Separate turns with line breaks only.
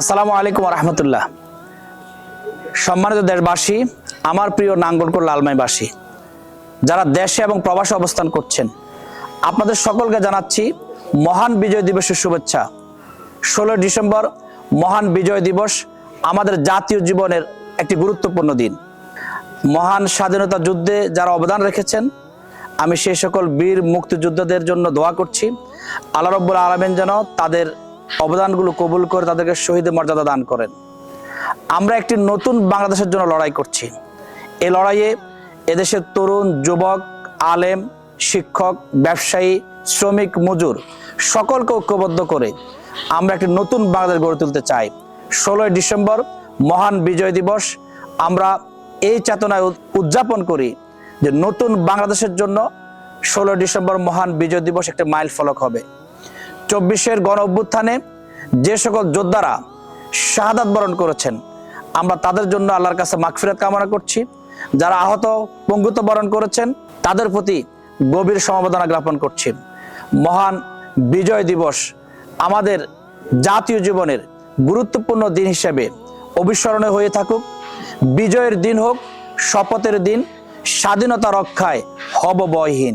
আসসালামু আলাইকুম রহমতুল্লাহ সম্মানিত দেশবাসী, আমার প্রিয় নাঙ্গলকোট লালমাইবাসী, যারা দেশে এবং প্রবাসে অবস্থান করছেন, আপনাদের সকলকে জানাচ্ছি মহান বিজয় দিবসের শুভেচ্ছা। ষোলো ডিসেম্বর মহান বিজয় দিবস আমাদের জাতীয় জীবনের একটি গুরুত্বপূর্ণ দিন। মহান স্বাধীনতা যুদ্ধে যারা অবদান রেখেছেন, আমি সেই সকল বীর মুক্তিযোদ্ধাদের জন্য দোয়া করছি। আল্লাহ রব্বুল আলমেন যেন তাদের অবদানগুলো কবুল করে তাদেরকে শহীদের মর্যাদা দান করেন। আমরা একটি নতুন বাংলাদেশের জন্য লড়াই করছি। এই লড়াইয়ে এদেশের তরুণ, যুবক, আলেম, শিক্ষক, ব্যবসায়ী, শ্রমিক, মজুর সকলকে ঐক্যবদ্ধ করে আমরা একটি নতুন বাংলাদেশ গড়ে তুলতে চাই। ষোলোই ডিসেম্বর, মহান বিজয় দিবস। আমরা এই চেতনায় উদযাপন করি যে নতুন বাংলাদেশের জন্য ষোলো ডিসেম্বর মহান বিজয় দিবস একটি মাইল ফলক হবে। চব্বিশের গণ অভ্যুত্থানে যে সকল যোদ্ধারা শাহাদাত বরণ করেছেন, আমরা তাদের জন্য আল্লাহর কাছে মাগফিরাত কামনা করছি। যারা আহত পঙ্গুত্ব বরণ করেছেন, তাদের প্রতি গভীর সমবেদনা জ্ঞাপন করছি। মহান বিজয় দিবস আমাদের জাতীয় জীবনের গুরুত্বপূর্ণ দিন হিসেবে অবিস্মরণীয় হয়ে থাকুক। বিজয়ের দিন হোক, শপথের দিন, স্বাধীনতা রক্ষায় হব বয়হীন।